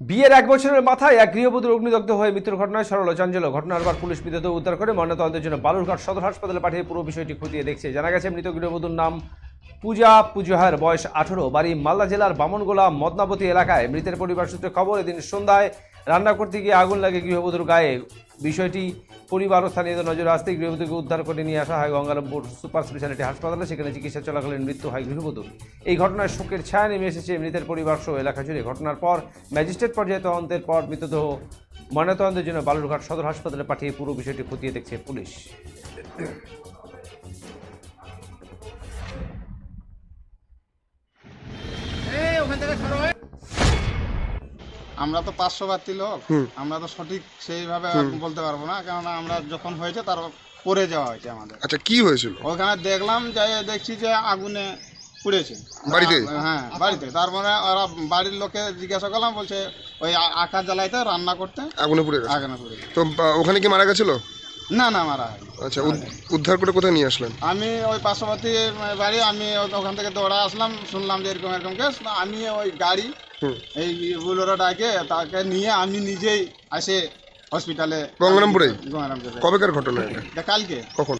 বিয়ের এক বছরের মাথায় এক গৃহবধূর অগ্নিদগ্ধ হয়ে মৃত্যুর ঘটনায় সরল চাঞ্চল্য। ঘটনার পর পুলিশ মৃতদেহ উদ্ধার করে ময়নাতদন্তের জন্য বালুরঘাট সদর হাসপাতালে পাঠিয়ে পুরো বিষয়টি খতিয়ে দেখছে। জানা গেছে, মৃত গৃহবধূর নাম পূজা পুজোহার, বয়স আঠারো, বাড়ি মালদা জেলার বামনগোলা, মদনাবতী এলাকায়। মৃতের পরিবার সূত্রে খবর, এদিন সন্ধ্যায় রান্না করতে গিয়ে আগুন লাগে গৃহবধূর গায়ে। বিষয়টি পরিবার ও স্থানীয়দের নজরে আসতেই গৃহবধূকে উদ্ধার করে নিয়ে আসা হয় গঙ্গারামপুর সুপার স্পেশালিটি হাসপাতালে, সেখানে চিকিৎসা চলাকালীন মৃত্যু হয় গৃহবধূর। এই ঘটনায় শোকের ছায়া নেমে এসেছে মৃতের পরিবার সহ এলাকা জুড়ে। ঘটনার পর ম্যাজিস্ট্রেট পর্যায়ে তদন্তের পর মৃতদেহ ময়নাতদন্তের জন্য বালুরঘাট সদর হাসপাতালে পাঠিয়ে পুরো বিষয়টি খতিয়ে দেখছে পুলিশ। আমরা তো পাঁচশো পার্শ্ববর্তী লোক আমরা তো সঠিক সেইভাবে বলতে পারব না কেননা আমরা যখন হয়েছে তার পরে যাওয়া হয়েছে আমাদের। আচ্ছা কি হয়েছিল? ওখানে দেখলাম যে দেখছি যে আগুনে পুড়েছে। বাড়িতে? হ্যাঁ বাড়িতে। তারপরে ওরা বাড়ির লোকে জিজ্ঞাসা করলাম বলছে ওই আকাশ জ্বালাইতে রান্না করতে আগুনে পুড়ে আগুনে পুড়ে তো ওখানে কি মারা গেছিল? না না মারা হয়নি। আচ্ছা উদ- উদ্ধার করে কোথায় নিয়ে আসলেন আমি ওই পার্শ্ববর্তী বাড়ি আমি ও- ওখান থেকে দৌড়া আসলাম শুনলাম যে এরকম এরকম কেস আমি ওই গাড়ি হুম। এই বুলোরা ডাকে তাকে নিয়ে আমি নিজেই আসে হসপিটালে গঙ্গারামপুরে? গঙ্গারামপুরে কবেকার ঘটনা এটা এটা কালকে কখন